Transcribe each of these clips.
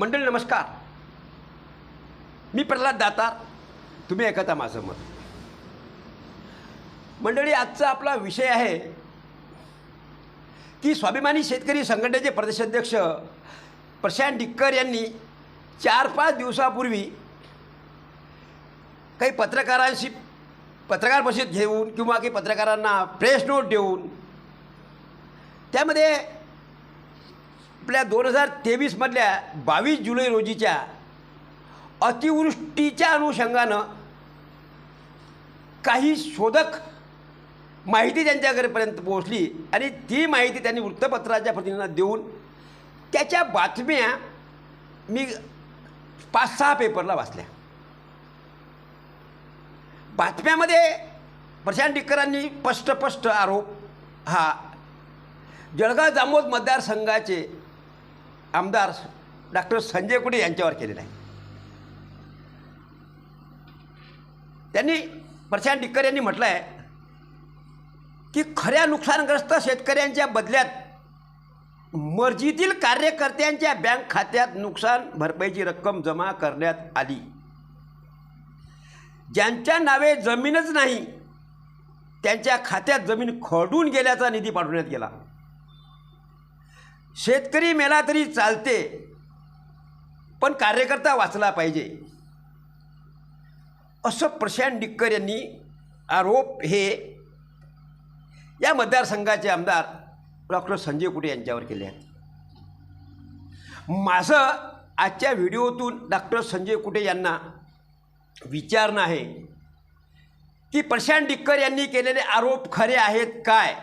मंडळी नमस्कार. मी प्रल्हाद दातार. तुम्ही ऐकता माझं मत. मंडळी आजचा आपला विषय आहे की स्वाभिमानी शेतकरी संघटनेचे प्रदेशाध्यक्ष प्रशांत डिक्कर यांनी चार पाच दिवसापूर्वी काही पत्रकारांशी पत्रकार परिषद घेऊन किंवा काही पत्रकारांना प्रेस नोट देऊन त्यामध्ये आपल्या दोन हजार तेवीसमधल्या बावीस जुलै रोजीच्या अतिवृष्टीच्या अनुषंगानं काही शोधक माहिती त्यांच्याकडेपर्यंत पोहोचली आणि ती माहिती त्यांनी वृत्तपत्राच्या प्रतिनिधींना देऊन त्याच्या बातम्या मी पाच सहा पेपरला वाचल्या. बातम्यामध्ये प्रशांत डिक्करांनी स्पष्ट आरोप हा जळगाव जामोद मतदारसंघाचे आमदार डॉक्टर संजय कुडे यांच्यावर केलेला आहे. त्यांनी प्रशांत डिक्कर यांनी म्हटलं आहे की खऱ्या नुकसानग्रस्त शेतकऱ्यांच्या बदल्यात मर्जीतील कार्यकर्त्यांच्या बँक खात्यात नुकसान भरपाईची रक्कम जमा करण्यात आली. ज्यांच्या नावे जमीनच नाही त्यांच्या खात्यात जमीन खडून गेल्याचा निधी पाठवण्यात गेला. शेतकरी मेला तरी चालते पण कार्यकर्ता वाचला पाहिजे. असं प्रशांत डिक्कर यांनी आरोप हे या मतदारसंघाचे आमदार डॉक्टर संजय कुटे यांच्यावर केले आहेत. माझं आजच्या व्हिडिओतून डॉक्टर संजय कुटे यांना विचारणं आहे की प्रशांत डिक्कर यांनी केलेले आरोप खरे आहेत काय?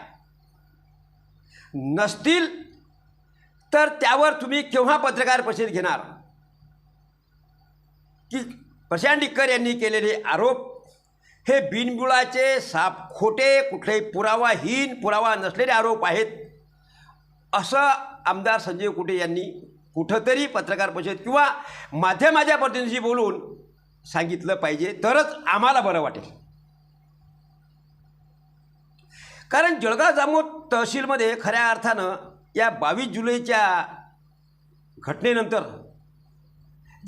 नसतील तर त्यावर तुम्ही केव्हा पत्रकार परिषद घेणार? की प्रशांत डिक्कर यांनी केलेले आरोप हे बिनबुळाचे साप खोटे कुठलेही पुरावाहीन पुरावा नसलेले आरोप आहेत असं आमदार संजय कुटे यांनी कुठंतरी पत्रकार परिषद किंवा माध्यमाच्या प्रतिनिधीशी बोलून सांगितलं पाहिजे. तरच आम्हाला बरं वाटेल. कारण जळगाव जामोद तहसीलमध्ये खऱ्या अर्थानं या बावीस जुलैच्या घटनेनंतर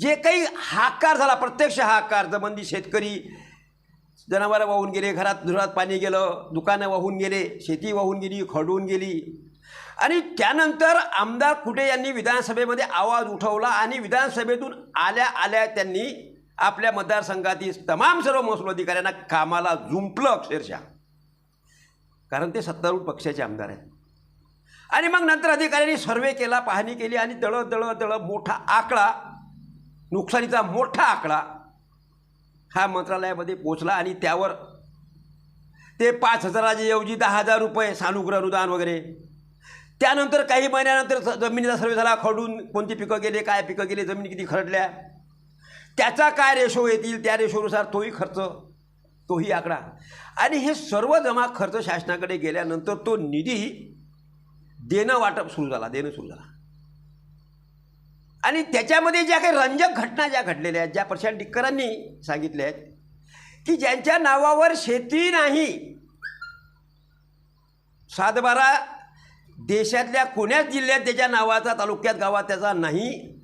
जे काही हाकार झाला प्रत्यक्ष हाकार जमंदी शेतकरी जनावरं वाहून गेले घरात धुरात पाणी गेलं दुकानं वाहून गेले शेती वाहून गेली खडून गेली. आणि त्यानंतर आमदार कुटे यांनी विधानसभेमध्ये आवाज उठवला आणि विधानसभेतून आल्या आल्या त्यांनी आपल्या मतदारसंघातील तमाम सर्व महसूल अधिकाऱ्यांना कामाला जुंपलं अक्षरशः. कारण ते सत्तारूढ पक्षाचे आमदार आहेत. आणि मग नंतर अधिकाऱ्यांनी सर्वे केला पाहणी केली आणि दळं दळं दळं मोठा आकडा नुकसानीचा मोठा आकडा हा मंत्रालयामध्ये पोचला आणि त्यावर ते पाच हजाराच्या ऐवजी दहा हजार रुपये सानुग्रह अनुदान वगैरे. त्यानंतर काही महिन्यानंतर जमिनीचा सर्वे झाला खडून कोणती पिकं गेले काय पिकं गेले जमिनी किती खरडल्या. त्याचा काय रेशो येतील त्या रेशोनुसार तोही खर्च तोही आकडा. आणि हे सर्व जमा खर्च शासनाकडे गेल्यानंतर तो निधी देणं वाटप सुरू झाला देणं सुरू झाला. आणि त्याच्यामध्ये ज्या काही रंजक घटना ज्या घडलेल्या आहेत ज्या प्रशांत डिक्करांनी सांगितल्या आहेत की ज्यांच्या नावावर शेती नाही सातबारा देशातल्या कोण्याच जिल्ह्यात त्याच्या नावाचा तालुक्यात गावात त्याचा नाही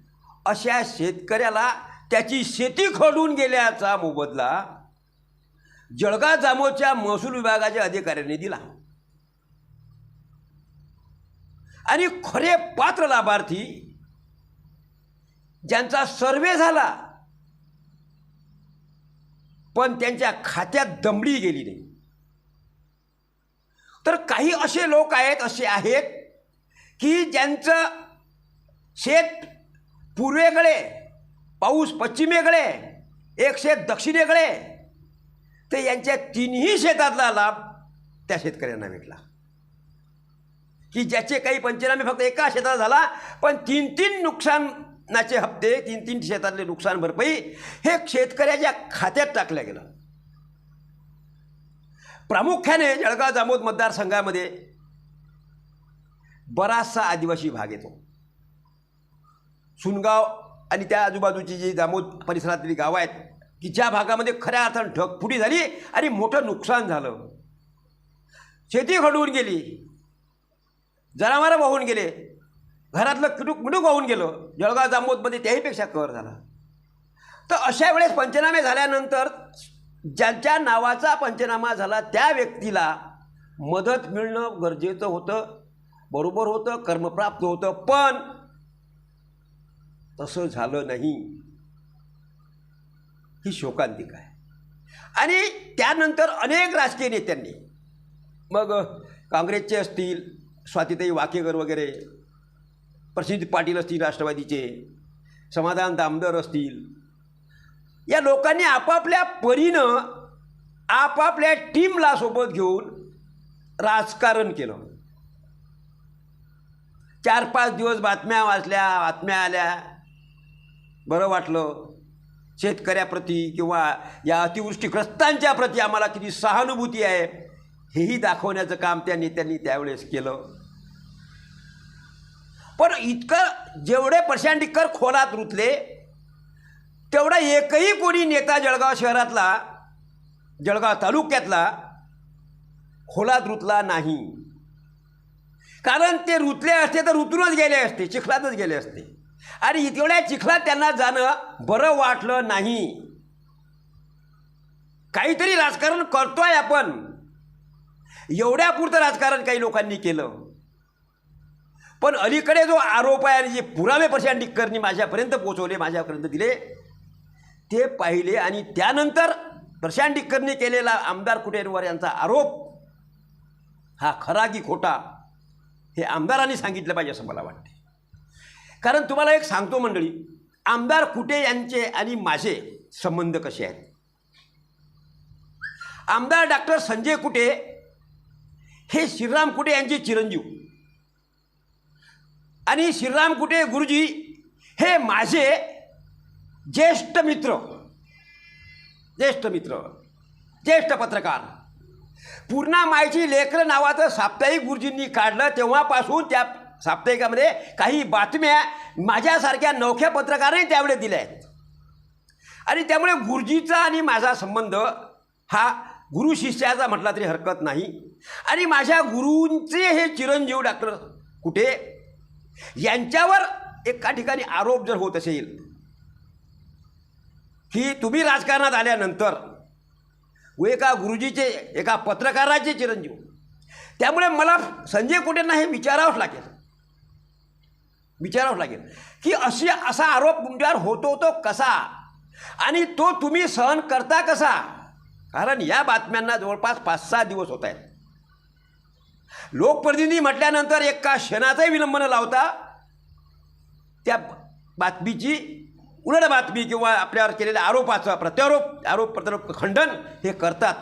अशा शेतकऱ्याला त्याची शेती खडून गेल्याचा मोबदला जळगाव जामोच्या महसूल विभागाच्या अधिकाऱ्यांनी दिला. आणि खरे पात्र लाभार्थी ज्यांचा सर्वे झाला पण त्यांच्या खात्यात दमडी गेली नाही. तर काही असे लोक आहेत असे आहेत की ज्यांचं शेत पूर्वेकडे पाऊस पश्चिमेकडे एक शेत दक्षिणेकडे तर यांच्या तिन्ही शेतातला लाभ त्या शेतकऱ्यांना भेटला. की ज्याचे काही पंचनामे फक्त एका शेतात झाला पण तीन तीन नुकसानाचे हप्ते तीन तीन शेतातले नुकसान भरपाई हे शेतकऱ्याच्या खात्यात टाकलं गेलं. प्रामुख्याने जळगाव जामोद मतदारसंघामध्ये बराचसा आदिवासी भाग येतो. सुनगाव आणि त्या आजूबाजूची जी जामोद परिसरातली गावं आहेत की ज्या भागामध्ये खऱ्या अर्थानं ढगफुटी झाली आणि मोठं नुकसान झालं. शेती घडवून गेली. जनावरं वाहून गेले. घरातलं किडूक मिडूक वाहून गेलं. जळगाव जांबोदमध्ये त्याहीपेक्षा कर झाला. तर अशा वेळेस पंचनामे झाल्यानंतर ज्यांच्या नावाचा पंचनामा झाला त्या व्यक्तीला मदत मिळणं गरजेचं होतं. बरोबर होतं कर्मप्राप्त होतं पण तसं झालं नाही. ही शोकांतिका आहे. आणि त्यानंतर अनेक राजकीय नेत्यांनी मग काँग्रेसचे असतील स्वातीताई वाकेकर वगैरे. प्रसिद्ध पाटील असतील राष्ट्रवादीचे. समाधान दामदर असतील. या लोकांनी आपापल्या परीनं आपापल्या टीमला सोबत घेऊन राजकारण केलं. चार पाच दिवस बातम्या वाचल्या बातम्या आल्या. बरं वाटलं. शेतकऱ्याप्रती किंवा या अतिवृष्टीग्रस्तांच्या प्रती आम्हाला किती सहानुभूती आहे हेही दाखवण्याचं काम त्या नेत्यांनी त्यावेळेस केलं. पण इतकं जेवढे प्रशांतिकर खोलात रुतले तेवढा एकही कोणी नेता जळगाव शहरातला जळगाव तालुक्यातला खोलात रुतला नाही. कारण ते रुतले असते तर रुतूनच गेले असते चिखलातच गेले असते. आणि तेवढ्या चिखलात त्यांना जाणं बरं वाटलं नाही. काहीतरी राजकारण करतोय आपण. एवढ्यापुरतं राजकारण काही लोकांनी केलं. पण अलीकडे जो आरोप आहे आणि जे पुरावे प्रशांत टिक्करनी माझ्यापर्यंत पोचवले माझ्यापर्यंत दिले ते पाहिले आणि त्यानंतर प्रशांत टिक्करनी केलेला आमदार कुटेरवर यांचा आरोप हा खरा की खोटा हे आमदारांनी सांगितलं पाहिजे असं मला वाटते. कारण तुम्हाला एक सांगतो मंडळी आमदार कुटे यांचे आणि माझे संबंध कसे आहेत? आमदार डॉक्टर संजय कुटे हे श्रीराम कुटे यांचे चिरंजीव? आणि श्रीराम कुटे गुरुजी हे माझे ज्येष्ठ मित्र ज्येष्ठ मित्र ज्येष्ठ पत्रकार. पूर्णा मायची लेकर नावाचं साप्ताहिक गुरुजींनी काढलं. तेव्हापासून त्या साप्ताहिकामध्ये काही बातम्या माझ्यासारख्या नवख्या पत्रकारांनी त्यावेळेस दिल्या आहेत. आणि त्यामुळे गुरुजीचा आणि माझा संबंध हा गुरु शिष्याचा म्हटला तरी हरकत नाही. आणि माझ्या गुरूंचे हे चिरंजीव डॉक्टर कुठे? यांच्यावर एका ठिकाणी आरोप जर होत असेल की तुम्ही राजकारणात आल्यानंतर व एका गुरुजीचे एका पत्रकाराचे चिरंजीव त्यामुळे मला संजय कुटेंना हे विचारावंच लागेल. विचारावंच लागेल की अशी असा आरोप तुमच्यावर होतो तो कसा? आणि तो तुम्ही सहन करता कसा? कारण या बातम्यांना जवळपास पाच सहा दिवस होत आहेत. लोकप्रतिनिधी म्हटल्यानंतर एका क्षणाचाही विलंब न लावता त्या बातमीची उलट बातमी किंवा आपल्यावर केलेल्या आरोपाचा प्रत्यारोप आरोप प्रत्यारोप खंडन हे करतात.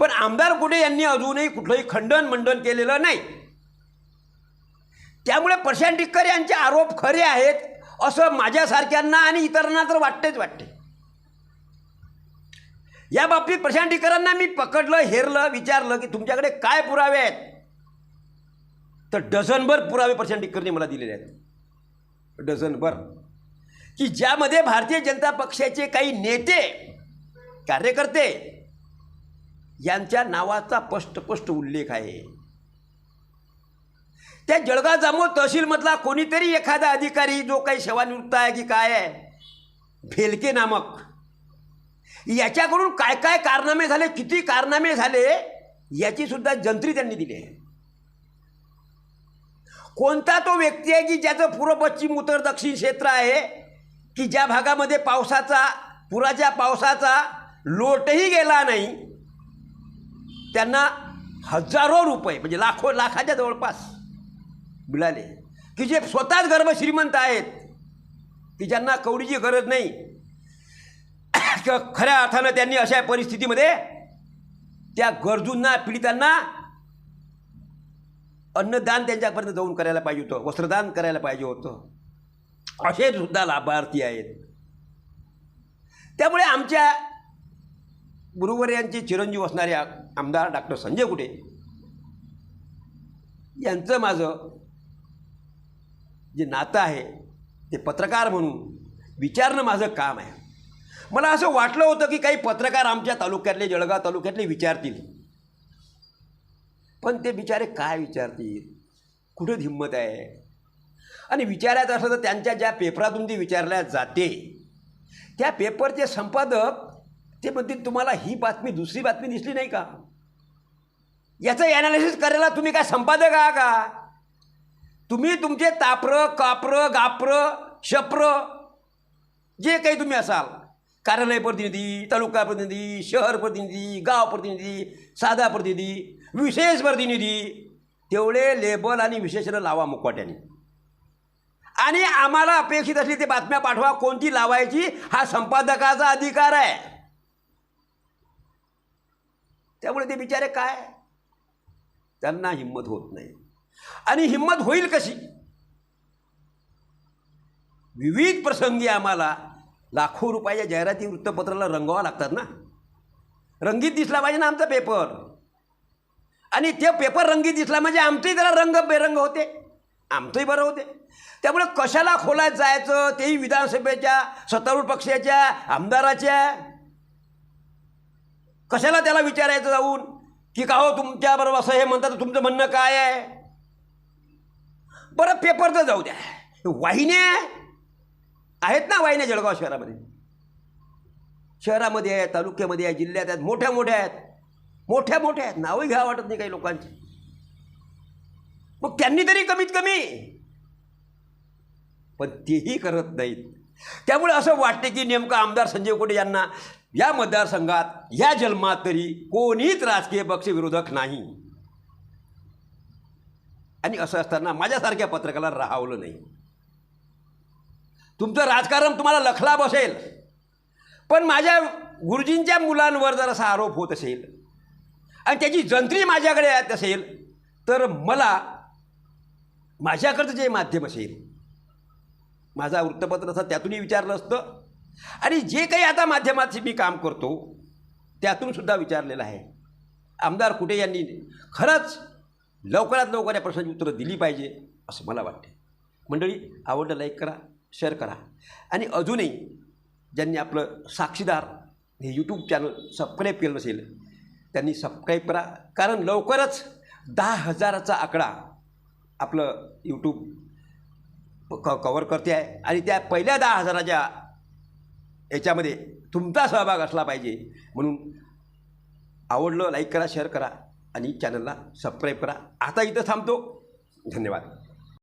पण आमदार कुठे यांनी अजूनही कुठलंही खंडन मंडन केलेलं नाही. त्यामुळे प्रशांत टिक्कर यांचे आरोप खरे आहेत असं माझ्यासारख्यांना आणि इतरांना तर वाटतेच वाटते. या बाबतीत प्रशांत टिक्करांना मी पकडलं हेरलं विचारलं की तुमच्याकडे काय पुरावे आहेत? तर डझनभर पुरावे प्रशांत मला दिलेले आहेत. डझनभर. की ज्यामध्ये भारतीय जनता पक्षाचे काही नेते कार्यकर्ते यांच्या नावाचा स्पष्टपष्ट उल्लेख आहे. त्या जळगाव जामोद तहसीलमधला कोणीतरी एखादा अधिकारी जो काही सेवानिवृत्त आहे की काय आहे? भेलके नामक. याच्याकडून काय काय कारनामे झाले किती कारनामे झाले याची सुद्धा जंत्री त्यांनी दिली आहे. कोणता तो व्यक्ती आहे की ज्याचं पूर्व पश्चिम उत्तर दक्षिण क्षेत्र आहे? की ज्या भागामध्ये पावसाचा पुराच्या पावसाचा लोटही गेला नाही त्यांना हजारो रुपये म्हणजे लाखो लाखाच्या जवळपास मिळाले. की जे स्वतःच गर्भ श्रीमंत आहेत की ज्यांना कवडीची गरज नाही खऱ्या अर्थानं त्यांनी अशा परिस्थितीमध्ये त्या गरजूंना पीडितांना अन्नदान त्यांच्यापर्यंत जाऊन करायला पाहिजे होतं वस्त्रदान करायला पाहिजे होतं. असे सुद्धा लाभार्थी आहेत. त्यामुळे आमच्या गुरुवर यांचे चिरंजीव असणारे आमदार डॉक्टर संजय कुटे यांचं माझं जे नातं आहे ते पत्रकार म्हणून विचारणं माझं काम आहे. मला असं वाटलं होतं की काही पत्रकार आमच्या तालुक्यातले जळगाव तालुक्यातले विचारतील. पण ते बिचारे काय विचारतील? कुठं हिंमत आहे? आणि विचारायचं असलं तर त्यांच्या ज्या पेपरातून ती विचारल्या जाते. त्या पेपरचे संपादक ते म्हणतील तुम्हाला ही बातमी दुसरी बातमी दिसली नाही का? याचं ॲनालिसिस करायला तुम्ही काय संपादक आहात का? तुम्ही तुमचे ताप्रं कापरं गापरं शप्रं जे काही तुम्ही असाल कार्यालय प्रतिनिधी तालुका प्रतिनिधी शहर प्रतिनिधी गाव प्रतिनिधी साधा प्रतिनिधी विशेष प्रतिनिधी तेवढे लेबल आणि विशेषणं लावा मुकवाट्याने आणि आम्हाला अपेक्षित असली ते बातम्या पाठवा कोणती लावायची हा संपादकाचा अधिकार आहे. त्यामुळे ते बिचारे काय? त्यांना हिंमत होत नाही. आणि हिंमत होईल कशी? विविध प्रसंगी आम्हाला लाखो रुपयाच्या जाहिराती वृत्तपत्राला रंगवा लागतात ना. रंगीत दिसला पाहिजे ना आमचा पेपर आणि ते पेपर रंगीत दिसला म्हणजे आमचंही त्याला रंग बेरंग होते. आमचंही बरं होते. त्यामुळे कशाला खोलात जायचं? तेही विधानसभेच्या सत्तारूढ पक्षाच्या आमदाराच्या. कशाला त्याला विचारायचं जाऊन? की का हो तुमच्याबरोबर असं हे म्हणतात तुमचं म्हणणं काय आहे? बरं पेपर तर जाऊ द्या. वाहिन्या आहेत ना वाहिन्या जळगाव शहरामध्ये. शहरामध्ये आहे तालुक्यामध्ये आहे जिल्ह्यात आहेत मोठ्या मोठ्या आहेत. मोठ्या मोठ्या आहेत. नावही घ्या वाटत नाही काही लोकांची. मग त्यांनी तरी कमीत कमी. पण तेही करत नाहीत. त्यामुळे असं वाटते की नेमकं आमदार संजय कोटे यांना या मतदारसंघात या जन्मात तरी कोणीच राजकीय पक्ष विरोधक नाही. आणि असं असताना माझ्यासारख्या पत्रकाला राहावलं नाही. तुमचं राजकारण तुम्हाला लखला बसेल पण माझ्या गुरुजींच्या मुलांवर जर असा आरोप होत असेल. आणि त्याची जंत्री माझ्याकडे येत असेल तर मला माझ्याकडचं जे माध्यम असेल माझा वृत्तपत्र असं त्यातूनही विचारलं असतं. आणि जे काही आता माध्यमात मी काम करतो त्यातून सुद्धा विचारलेलं आहे. आमदार कुठे यांनी खरंच लवकरात लवकर या प्रश्नाची उत्तरं दिली पाहिजे असं मला वाटते मंडळी आवडलं लाईक करा शेअर करा. आणि अजूनही ज्यांनी आपलं साक्षीदार हे यूट्यूब चॅनल सबस्क्राईब केलं नसेल त्यांनी सबस्क्राईब करा. कारण लवकरच दहा हजाराचा आकडा आपलं यूट्यूब क कवर करते आहे. आणि त्या पहिल्या दहा हजाराच्या याच्यामध्ये तुमचा सहभाग असला पाहिजे. म्हणून आवडलं लाईक करा शेअर करा आणि चॅनलला सबस्क्राईब करा. आता इथं थांबतो. धन्यवाद.